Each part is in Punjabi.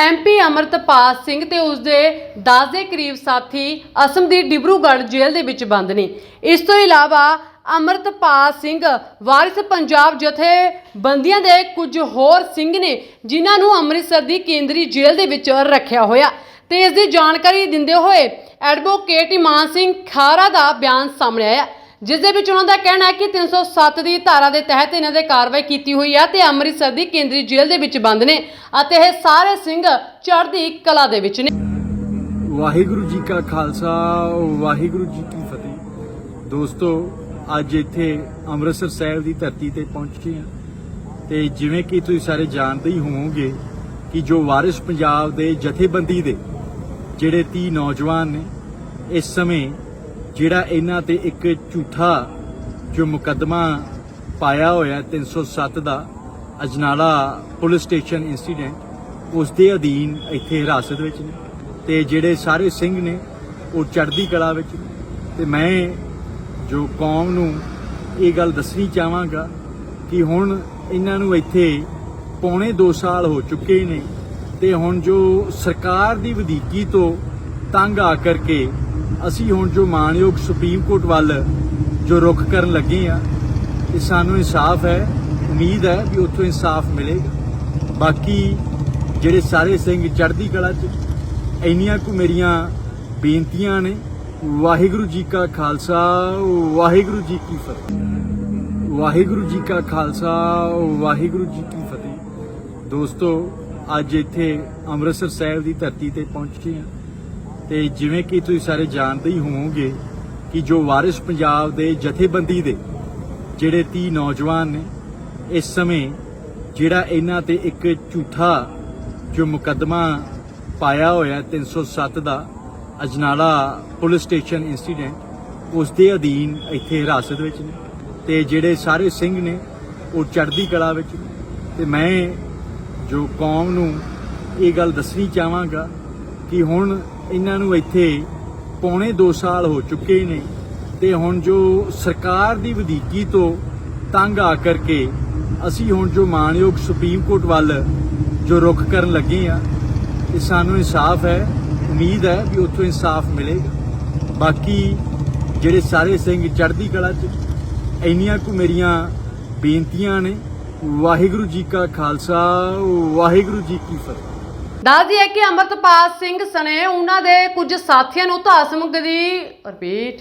ਐਮਪੀ ਅਮਰਤਪਾਲ ਸਿੰਘ ਤੇ ਉਸਦੇ 10 ਦੇ ਕਰੀਬ ਸਾਥੀ ਅਸਮ ਦੀ ਡਿਬਰੂਗੜ੍ਹ ਜੇਲ੍ਹ ਦੇ ਵਿੱਚ ਬੰਦ ਨੇ। ਇਸ ਤੋਂ ਇਲਾਵਾ ਅਮਰਤਪਾਲ ਸਿੰਘ ਵਾਰਿਸ ਪੰਜਾਬ ਜਥੇ ਬੰਦੀਆਂ ਦੇ ਕੁਝ ਹੋਰ ਸਿੰਘ ਨੇ, ਜਿਨ੍ਹਾਂ ਨੂੰ ਅੰਮ੍ਰਿਤਸਰ ਦੀ ਕੇਂਦਰੀ ਜੇਲ੍ਹ ਦੇ ਵਿੱਚ ਰੱਖਿਆ ਹੋਇਆ। ਤੇ ਇਸ ਦੀ ਜਾਣਕਾਰੀ ਦਿੰਦੇ ਹੋਏ ਐਡਵੋਕੇਟ ਇਮਾਨ ਸਿੰਘ ਖਾਰਾ ਦਾ ਬਿਆਨ ਸਾਹਮਣੇ ਆਇਆ। ਜਿਸ ਦੇ ਵਿੱਚ ਉਹਨਾਂ ਦਾ ਕਹਿਣਾ ਹੈ ਕਿ 307 ਦੀ ਧਾਰਾ ਦੇ ਤਹਿਤ ਇਹਨਾਂ ਦੇ ਕਾਰਵਾਈ ਕੀਤੀ ਹੋਈ ਹੈ ਤੇ ਅੰਮ੍ਰਿਤਸਰ ਦੀ ਕੇਂਦਰੀ ਜੇਲ੍ਹ ਦੇ ਵਿੱਚ ਬੰਦ ਨੇ ਅਤੇ ਇਹ ਸਾਰੇ ਸਿੰਘ ਚੜ੍ਹਦੀ ਕਲਾ ਦੇ ਵਿੱਚ ਨੇ। ਵਾਹਿਗੁਰੂ ਜੀ ਕਾ ਖਾਲਸਾ, ਵਾਹਿਗੁਰੂ ਜੀ ਕੀ ਫਤਿਹ। ਦੋਸਤੋ, ਅੱਜ ਇੱਥੇ ਅੰਮ੍ਰਿਤਸਰ ਸਾਹਿਬ ਦੀ ਧਰਤੀ ਤੇ ਪਹੁੰਚੇ ਹਾਂ ਤੇ ਜਿਵੇਂ ਕਿ ਤੁਸੀਂ ਸਾਰੇ ਜਾਣਦੇ ਹੀ ਹੋਵੋਗੇ ਕਿ ਜੋ ਵਾਰਿਸ ਪੰਜਾਬ ਦੇ ਜਥੇਬੰਦੀ ਦੇ ਜਿਹੜੇ 30 ਨੌਜਵਾਨ ਨੇ, ਇਸ ਸਮੇਂ ਜਿਹੜਾ ਇਹਨਾਂ ਤੇ ਇੱਕ ਝੂਠਾ ਜੋ ਮੁਕੱਦਮਾ ਪਾਇਆ ਹੋਇਆ 307 ਦਾ ਅਜਨਾਲਾ ਪੁਲਿਸ ਸਟੇਸ਼ਨ ਇਨਸੀਡੈਂਟ ਉਸ ਦੇ ਅਧੀਨ ਇੱਥੇ ਹਿਰਾਸਤ ਵਿੱਚ ਨੇ ਤੇ ਜਿਹੜੇ ਸਾਰੇ ਸਿੰਘ ਨੇ ਉਹ ਚੜ੍ਹਦੀ ਕਲਾ ਵਿੱਚ ਨੇ। ਤੇ ਮੈਂ ਜੋ ਕੌਮ ਨੂੰ ਇਹ ਗੱਲ ਦੱਸਣੀ ਚਾਹਾਂਗਾ ਕਿ ਹੁਣ ਇਹਨਾਂ ਨੂੰ ਇੱਥੇ ਪੌਣੇ 2 ਸਾਲ ਹੋ ਚੁੱਕੇ ਨੇ ਤੇ ਹੁਣ ਜੋ ਸਰਕਾਰ ਦੀ ਵਧੀਕੀ ਤੋਂ ਤੰਗ ਆ ਕਰਕੇ ਅਸੀਂ ਹੁਣ ਜੋ ਮਾਨਯੋਗ ਸੁਪਰੀਮ ਕੋਰਟ ਵੱਲ ਜੋ ਰੁਖ ਕਰਨ ਲੱਗੇ ਆ, ਇਹ ਸਾਨੂੰ ਇਨਸਾਫ ਹੈ, ਉਮੀਦ ਹੈ ਵੀ ਉੱਥੋਂ ਇਨਸਾਫ ਮਿਲੇਗਾ। ਬਾਕੀ ਜਿਹੜੇ ਸਾਰੇ ਸਿੰਘ ਚੜ੍ਹਦੀ ਕਲਾ 'ਚ, ਇੰਨੀਆਂ ਕੁ ਮੇਰੀਆਂ ਬੇਨਤੀਆਂ ਨੇ, ਵਾਹਿਗੁਰੂ ਜੀ ਕਾ ਖਾਲਸਾ, ਵਾਹਿਗੁਰੂ ਜੀ ਕੀ ਫਤਿਹ। ਵਾਹਿਗੁਰੂ ਜੀ ਕਾ ਖਾਲਸਾ, ਵਾਹਿਗੁਰੂ ਜੀ ਕੀ ਫਤਿਹ। ਦੋਸਤੋ, ਅੱਜ ਇੱਥੇ ਅੰਮ੍ਰਿਤਸਰ ਸਾਹਿਬ ਦੀ ਧਰਤੀ ਤੇ ਪਹੁੰਚੇ ਹਾਂ ਤੇ ਜਿਵੇਂ ਕਿ ਤੁਸੀਂ ਸਾਰੇ ਜਾਣਦੇ ਹੀ ਹੋਵੋਗੇ ਕਿ ਜੋ ਵਾਰਿਸ ਪੰਜਾਬ ਦੇ ਜਥੇਬੰਦੀ ਦੇ ਜਿਹੜੇ 30 ਨੌਜਵਾਨ ਨੇ, ਇਸ ਸਮੇਂ ਜਿਹੜਾ ਇਹਨਾਂ ਤੇ ਇੱਕ ਝੂਠਾ ਜੋ ਮੁਕੱਦਮਾ ਪਾਇਆ ਹੋਇਆ 307 ਦਾ ਅਜਨਾਲਾ ਪੁਲਿਸ ਸਟੇਸ਼ਨ ਇਨਸੀਡੈਂਟ ਉਸ ਦੇ ਅਧੀਨ ਇੱਥੇ ਹਿਰਾਸਤ ਵਿੱਚ ਨੇ ਤੇ ਜਿਹੜੇ ਸਾਰੇ ਸਿੰਘ ਨੇ, ਉਹ ਚੜ੍ਹਦੀ ਕਲਾ ਵਿੱਚ ਨੇ। ਤੇ ਮੈਂ ਜੋ ਕੌਮ ਨੂੰ ਇਹ ਗੱਲ ਦੱਸਣੀ ਚਾਹਾਂਗਾ ਕਿ ਹੁਣ ਇਹਨਾਂ ਨੂੰ ਇੱਥੇ ਪੌਣੇ 2 ਸਾਲ ਹੋ ਚੁੱਕੇ ਨੇ ਤੇ ਹੁਣ ਜੋ ਸਰਕਾਰ ਦੀ ਵਧੀਕੀ ਤੋਂ ਤੰਗ ਆ ਕਰਕੇ ਅਸੀਂ ਹੁਣ ਜੋ ਮਾਨਯੋਗ ਸੁਪਰੀਮ ਕੋਰਟ ਵੱਲ ਜੋ ਰੁਖ ਕਰਨ ਲੱਗੇ ਆ, ਇਹ ਸਾਨੂੰ ਇਨਸਾਫ ਹੈ, ਉਮੀਦ ਹੈ ਵੀ ਉੱਥੋਂ ਇਨਸਾਫ ਮਿਲੇਗਾ। ਬਾਕੀ ਜਿਹੜੇ ਸਾਰੇ ਸਿੰਘ ਚੜ੍ਹਦੀ ਕਲਾ 'ਚ, ਇੰਨੀਆਂ ਕੁ ਮੇਰੀਆਂ ਬੇਨਤੀਆਂ ਨੇ, ਵਾਹਿਗੁਰੂ ਜੀ ਕਾ ਖਾਲਸਾ, ਵਾਹਿਗੁਰੂ ਜੀ ਕੀ ਫਤਿਹ। ਦੱਸਦੀ ਹੈ ਕਿ ਅਮਰਤਪਾਲ ਸਿੰਘ ਸਣੇ ਉਹਨਾਂ ਦੇ ਕੁਝ ਸਾਥੀਆਂ ਨੂੰ ਧਾਸਮਕ ਦੀ ਰਿਪੀਟ।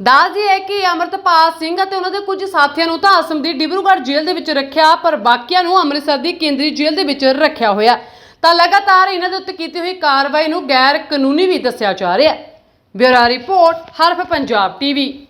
ਦੱਸਦੀ ਹੈ ਕਿ ਅਮਰਤਪਾਲ ਸਿੰਘ ਅਤੇ ਉਹਨਾਂ ਦੇ ਕੁਝ ਸਾਥੀਆਂ ਨੂੰ ਤਾਂ ਅਸਮ ਦੀ ਡਿਬਰੂਗੜ੍ਹ ਜੇਲ੍ਹ ਦੇ ਵਿੱਚ ਰੱਖਿਆ, ਪਰ ਬਾਕੀਆਂ ਨੂੰ ਅੰਮ੍ਰਿਤਸਰ ਦੀ ਕੇਂਦਰੀ ਜੇਲ੍ਹ ਦੇ ਵਿੱਚ ਰੱਖਿਆ ਹੋਇਆ। ਤਾਂ ਲਗਾਤਾਰ ਇਹਨਾਂ ਦੇ ਉੱਤੇ ਕੀਤੀ ਹੋਈ ਕਾਰਵਾਈ ਨੂੰ ਗੈਰ ਕਾਨੂੰਨੀ ਵੀ ਦੱਸਿਆ ਜਾ ਰਿਹਾ ਹੈ। Bureau report, Haraf Punjab TV.